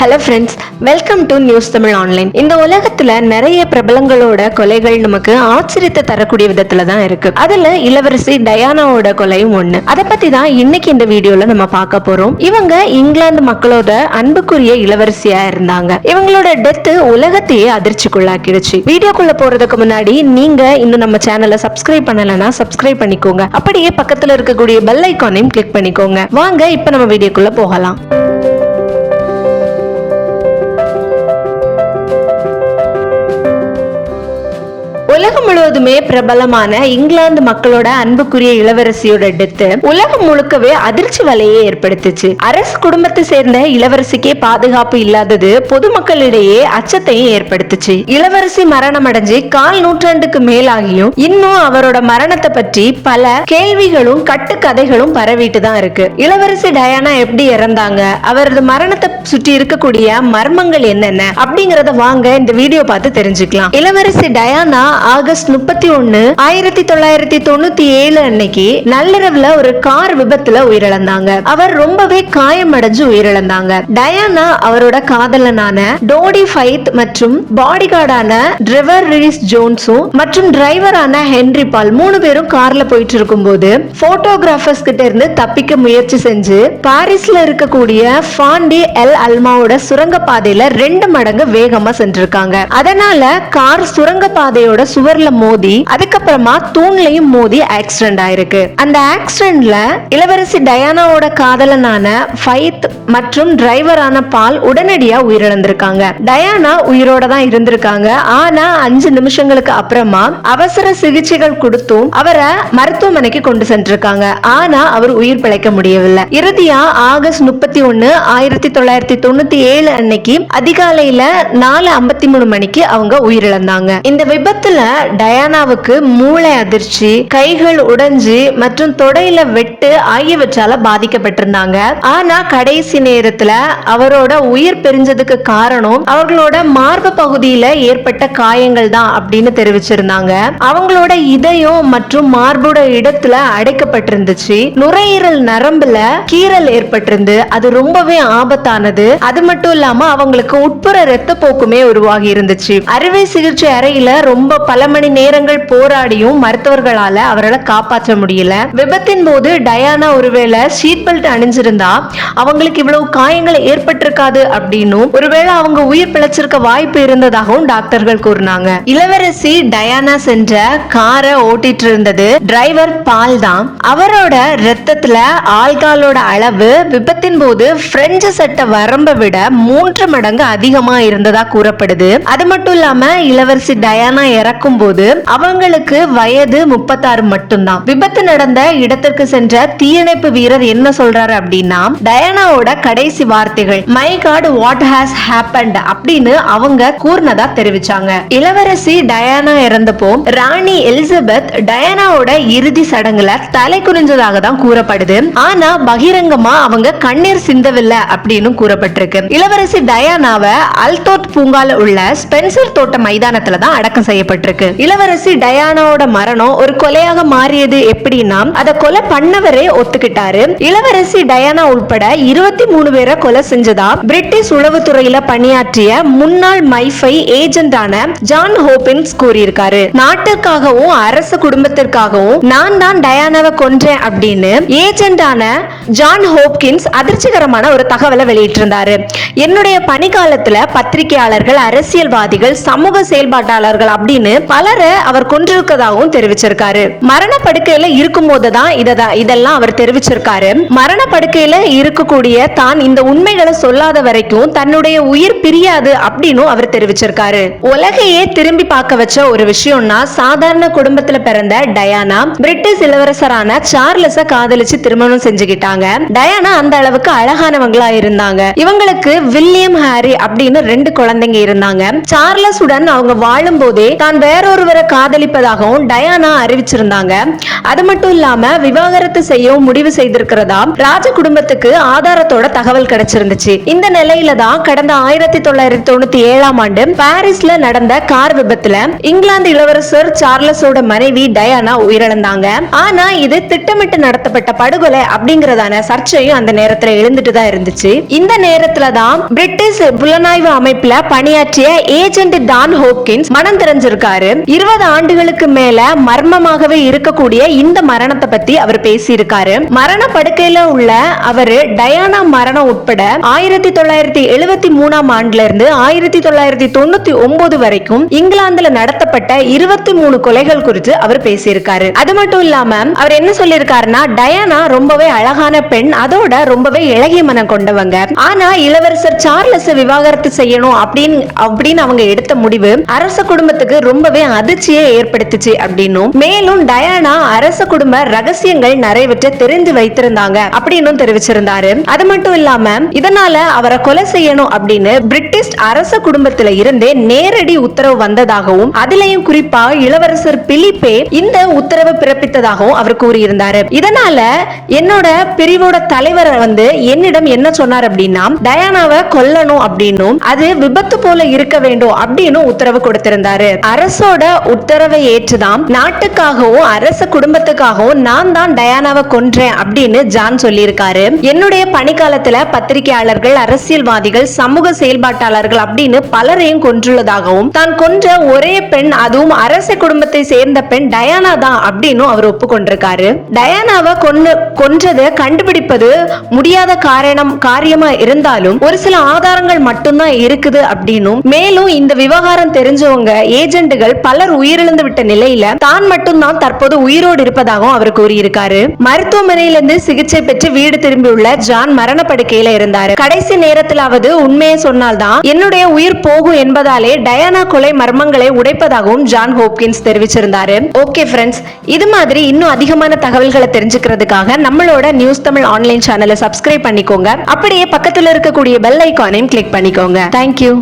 Hello friends welcome to news Tamil online இந்த உலகத்துல நிறைய பிரபலங்களோட கொலைகள் நமக்கு ஆச்சரியத்தை தரக்கூடிய விதத்துல தான் இருக்கு. அதுல இளவரசி டயானாவோட கொலையும் ஒண்ணு. அதை பத்தி தான் இன்னைக்கு இந்த வீடியோல நம்ம பார்க்க போறோம். இவங்க இங்கிலாந்து மக்களோட அன்புக்குரிய இளவரசியா இருந்தாங்க. இவங்களோட டெத் உலகத்தையே அதிர்ச்சிக்குள்ளாக்கிடுச்சு. வீடியோக்குள்ள போறதுக்கு முன்னாடி நீங்க இன்னும் நம்ம சேனலை சப்ஸ்கிரைப் பண்ணலைன்னா சப்ஸ்கிரைப் பண்ணிக்கோங்க. அப்படியே பக்கத்துல இருக்கக்கூடிய பெல் ஐக்கானையும் கிளிக் பண்ணிக்கோங்க. வாங்க இப்ப நம்ம வீடியோக்குள்ள போகலாம். உலகம் முழுவதுமே பிரபலமான இங்கிலாந்து மக்களோட அன்புக்குரிய இளவரசியோட டெத்து உலகம் முழுக்கவே அதிர்ச்சி வலையை ஏற்படுத்துச்சு. அரசு குடும்பத்தை சேர்ந்த இளவரசிக்கே பாதுகாப்பு இல்லாதது பொதுமக்களிடையே அச்சத்தையும் ஏற்படுத்துச்சு. இளவரசி மரணம் அடைஞ்சு கால் நூற்றாண்டுக்கு மேலாகியும் இன்னும் அவரோட மரணத்தை பற்றி பல கேள்விகளும் கட்டுக்கதைகளும் பரவிட்டு தான் இருக்கு. இளவரசி டயானா எப்படி இறந்தாங்க? அவரது மரணத்தை சுற்றி இருக்கக்கூடிய மர்மங்கள் என்னென்ன? அப்படிங்கறத வாங்க இந்த வீடியோ பார்த்து தெரிஞ்சுக்கலாம். இளவரசி டயானா ஆக ஆகஸ்ட் முப்பத்தி ஒன்னு ஆயிரத்தி தொள்ளாயிரத்தி தொண்ணூத்தி ஏழு அன்னைக்கு நள்ளிரவுல ஒரு கார் விபத்துல உயிரிழந்தாங்க. அவர் ரொம்பவே காயமடைஞ்சு உயிரிழந்தாங்க. டயானா அவரோட காதலனான டோடி ஃபைத் மற்றும் பாடிகார்டான டிரைவர் ரிலிஸ் ஜோன்ஸும் மற்றும் டிரைவரான ஹென்ரி பால் மூணு பேரும் கார்ல போயிட்டு இருக்கும் போது போட்டோகிராஃபர்ஸ் கிட்ட இருந்து தப்பிக்க முயற்சி செஞ்சு பாரிஸ்ல இருக்கக்கூடிய ஃபாண்டி எல் அல்மாவோட சுரங்க பாதையில ரெண்டு மடங்கு வேகமா சென்றிருக்காங்க. அதனால கார் சுரங்க பாதையோட சுவர்ல மோதி அதுக்கப்புறமா தூண்லையும் மோதி ஆக்சிடென்ட் ஆயிருக்கு. அந்த ஆக்சிடென்ட்ல இளவரசி டயானாவோட காதலனான ஃபைத் மற்றும் டிரைவரான பால் உடனடியா உயிரிழந்திருக்காங்க. டயானா உயிரோட தான் இருந்திருக்காங்க. ஆனா அஞ்சு நிமிஷங்களுக்கு அப்புறமா அவசர சிகிச்சைகள் கொடுத்தும் அவரை மருத்துவமனைக்கு கொண்டு சென்றிருக்காங்க. ஆனா அவர் உயிர் பிழைக்க முடியவில்லை. இறுதியா ஆகஸ்ட் முப்பத்தி ஒன்னு ஆயிரத்தி தொள்ளாயிரத்தி தொண்ணூத்தி ஏழு அன்னைக்கு அதிகாலையில நாலு ஐம்பத்தி மூணு மணிக்கு அவங்க உயிரிழந்தாங்க. இந்த விபத்துல டயானாவுக்கு மூளை அதிர்ச்சி கைகள் உடைஞ்சு மற்றும் தொடையில வெட்டு ஆகியவற்றால பாதிக்கப்பட்டிருந்தாங்க. ஆனா கடைசி நேரத்துல அவரோட உயிர் பிரிஞ்சதுக்கு காரணம் அவர்களோட மார்பு பகுதியில ஏற்பட்ட காயங்கள் தான் அப்படின்னு தெரிவிச்சிருந்தாங்க. அவங்களோட இதயம் மற்றும் மார்போட இடத்துல அடைக்கப்பட்டிருந்துச்சு. நுரையீரல் நரம்புல கீறல் ஏற்பட்டிருந்து அது ரொம்பவே ஆபத்தானது. அது மட்டும் இல்லாம அவங்களுக்கு உட்புற ரத்த போக்குமே உருவாகி இருந்துச்சு. அறுவை சிகிச்சை அறையில ரொம்ப பல மணி நேரங்கள் போராடியும் மருத்துவர்களால அவரால் காப்பாற்ற முடியல. விபத்தின் போது டயானா ஒருவேளை சீட் பெல்ட் அணிஞ்சிருந்தா அவங்களுக்கு இவ்வளவு காயங்கள் ஏற்பட்டிருக்காது அப்படின்னும் ஒருவேளை அவங்க உயிர் பிழைச்சிருக்க வாய்ப்பு இருந்ததாகவும் டாக்டர்கள் கூறினாங்க. இளவரசி டயானா சென்ற காரை ஓட்டிட்டு இருந்தது டிரைவர் பால் தான். அவரோட ரத்தத்துல ஆல்காலோட அளவு விபத்தின் போது பிரெஞ்சு சட்ட வரம்பை விட மூன்று மடங்கு அதிகமா இருந்ததா கூறப்படுது. அது மட்டும் இல்லாம இளவரசி டயானா இறக்கும் போது அவங்களுக்கு வயது முப்பத்தாறு மட்டும்தான். விபத்து நடந்த இடத்திற்கு சென்ற தீயணைப்பு வீரர் என்ன சொல்றாரு அப்படின்னா டயானாவோட கடைசி வார்த்தைகள் my God what has happened அப்படின்னு அவங்க கூர்னதா தெரிவிச்சாங்க. இளவரசி டயானா இறந்தப்போ ராணி எலிசபெத் டயானாவோட இறுதி சடங்குல தலை குனிஞ்சதாக தான் கூறப்படுது. ஆனா பகிரங்கமா அவங்க கண்ணீர் சிந்தவில்லை அப்படின்னு கூறப்பட்டிருக்கு. இளவரசி டயானாவை அல்தோட் பூங்கால உள்ள ஸ்பென்சர் தோட்ட மைதானத்துல தான் அடக்கம் செய்யப்பட்டிருக்கு. இளவரசி டயானாவோட மரணம் ஒரு கொலையாக மாறியது எப்படின்னா அதை கொலை பண்ணவரே ஒத்துக்கிட்டாரு. இளவரசி டயானா உட்பட இருபத்தி மூணு பேரை கொலை செஞ்சதா பிரிட்டிஷ் உளவுத்துறையில பணியாற்றிய முன்னாள் மைஃபை ஏஜென்டான ஜான் ஹோபின்ஸ் கூறியிருக்காரு. நாட்டுக்காகவும் அரச குடும்பத்திற்காகவும் நான் தான் டயானாவை கொன்றேன் அப்படின்னு ஏஜென்டான ஜான் ஹோப்கின்ஸ் அதிர்ச்சிகரமான ஒரு தகவலை வெளியிட்டிருந்தாரு. என்னுடைய பணிக்காலத்துல பத்திரிகையாளர்கள் அரசியல்வாதிகள் சமூக செயல்பாட்டாளர்கள் அப்படின்னு பல பலரை அவர் கொன்றிருக்கதாகவும் தெரிவிச்சிருக்காரு. மரண படுக்கையில இருக்கும் போதுதான் இதெல்லாம் அவர் தெரிவிச்சிருக்காரு. மரண படுக்கையில இருக்கக்கூடிய தான் இந்த உண்மைகளை சொல்லாத வரைக்கும் தன்னுடைய உயிர் பிரியாது அப்படின்னு அவர் தெரிவிச்சிருக்காரு. உலகையே திரும்பி பார்க்க வச்ச ஒரு விஷயம்னா சாதாரண குடும்பத்துல பிறந்த டயானா பிரிட்டிஷ் இளவரசரான சார்லஸ காதலிச்சு திருமணம் செஞ்சுக்கிட்டாங்க. டயானா அந்த அளவுக்கு அழகானவங்களா இருந்தாங்க. இவங்களுக்கு வில்லியம் ஹாரி அப்படின்னு ரெண்டு குழந்தைங்க இருந்தாங்க. சார்லஸ் உடன் அவங்க வாழும் போதே தான் வேற வேறொருவரை காதலிப்பதாகவும் டயானா அறிவிச்சிருந்தாங்க. அது மட்டும் இல்லாம விவாகரத்து செய்யவும் முடிவு செய்திருக்கிறதா ராஜ குடும்பத்துக்கு ஆதாரத்தோட தகவல் கிடைச்சிருந்துச்சு. இந்த நிலையில தான் கடந்த ஆயிரத்தி தொள்ளாயிரத்தி தொண்ணூத்தி ஏழாம் ஆண்டு பாரிஸ்ல நடந்த கார் விபத்துல இங்கிலாந்து இளவரசர் சார்லஸோட மனைவி டயானா உயிரிழந்தாங்க. ஆனா இது திட்டமிட்டு நடத்தப்பட்ட படுகொலை அப்படிங்கறதான சர்ச்சையும் அந்த நேரத்துல எழுந்துட்டு தான் இருந்துச்சு. இந்த நேரத்துல தான் பிரிட்டிஷ் புலனாய்வு அமைப்புல பணியாற்றிய ஏஜென்ட் டான் ஹோப்கின்ஸ் மனம் தெரிஞ்சிருக்காரு இருபது ஆண்டுகளுக்கு மேல மர்மமாகவே இருக்கக்கூடிய இந்த மரணத்தை பத்தி அவர் பேசியிருக்காரு. மரண படுக்கையில உள்ள அவரு டயானா மரணம் உட்பட ஆயிரத்தி தொள்ளாயிரத்தி எழுபத்தி மூணாம் ஆண்டுல இருந்து ஆயிரத்தி தொள்ளாயிரத்தி தொண்ணூத்தி ஒன்பது வரைக்கும் இங்கிலாந்துல நடத்தப்பட்ட இருபத்தி மூணு கொலைகள் குறித்து அவர் பேசியிருக்காரு. அது மட்டும் இல்லாம அவர் என்ன சொல்லியிருக்காருன்னா டயானா ரொம்பவே அழகான பெண் அதோட ரொம்பவே இழகிய மனம் கொண்டவங்க. ஆனா இளவரசர் சார்லஸ் விவாகரத்து செய்யணும் அப்படின்னு அப்படின்னு அவங்க எடுத்த முடிவு அரச குடும்பத்துக்கு ரொம்பவே அதிர்ச்சியை ஏற்படுத்துச்சு அப்படின்னும் மேலும் டயானா அரச குடும்ப ரகசியங்கள் நிறைவேற்ற தெரிந்து வைத்திருந்தாங்க அப்படின்னு தெரிவிச்சிருந்தாரு. அது மட்டும் இல்லாம இதனால அவரை கொலை செய்யணும் அப்படின்னு பிரிட்டிஷ் அரச குடும்பத்தில இருந்தே நேரடி உத்தரவு வந்ததாகவும் அதுலயும் குறிப்பா இளவரசர் பிலிப்பே இந்த உத்தரவு பிறப்பித்ததாகவும் அவர் கூறியிருந்தாரு. இதனால என்னோட பிரிவோட தலைவர் வந்து என்னிடம் என்ன சொன்னார் அப்படின்னா டயானாவை கொல்லணும் அப்படின்னும் அது விபத்து போல இருக்க வேண்டும் அப்படின்னு உத்தரவு கொடுத்திருந்தாரு. அரசோட உத்தரவை ஏற்றுதான் நாட்டுக்காகவும் அரச குடும்பத்துக்காகவும் நான் தான் டயானாவை கொன்றேன் அப்படின்னு ஜான் சொல்லியிருக்காரு. என்னுடைய பணிக்காலத்துல பத்திரிகையாளர்கள் அரசியல்வாதிகள் சமூக செயல்பாட்டாளர்கள் அப்படின்னு பலரையும் கொன்றுள்ளதாகவும் தான் கொன்ற ஒரே பெண் அதுவும் அரச குடும்பத்தை சேர்ந்த பெண் டயானா தான் அப்படின்னு அவர் ஒப்புக்கொண்டிருக்காரு. டயானாவை கொன்று கொன்றதை கண்டுபிடிப்பது முடியாத காரணம் காரியமா இருந்தாலும் ஒரு சில ஆதாரங்கள் மட்டும்தான் இருக்குது அப்படின்னும். மேலும் இந்த விவகாரம் தெரிஞ்சவங்க ஏஜென்ட்டுகள் பலர் உயிரிழந்து விட்ட நிலையில தான் மட்டும்தான் தற்போது உயிரோடு இருப்பதாகவும் அவர் கூறியிருக்காரு. மருத்துவமனையிலிருந்து சிகிச்சை பெற்று வீடு திரும்பியுள்ள ஜான் மரணப்படுக்கையில இருந்தாரு. கடைசி நேரத்திலாவது உண்மையை சொன்னால்தான் என்னுடைய உயிர் போகும் என்பதாலே டயானா கொலை மர்மங்களை உடைப்பதாகவும் ஜான் ஹோப்கின்ஸ் தெரிவிச்சிருந்தாரு. ஓகே ஃப்ரெண்ட்ஸ் இது மாதிரி இன்னும் அதிகமான தகவல்களை தெரிஞ்சுக்கிறதுக்காக நம்மளோட நியூஸ் தமிழ் ஆன்லைன் சேனலை சப்ஸ்கிரைப் பண்ணிக்கோங்க. அப்படியே பக்கத்துல இருக்கக்கூடிய பெல் ஐக்கானையும் கிளிக் பண்ணிக்கோங்க. தேங்க்யூ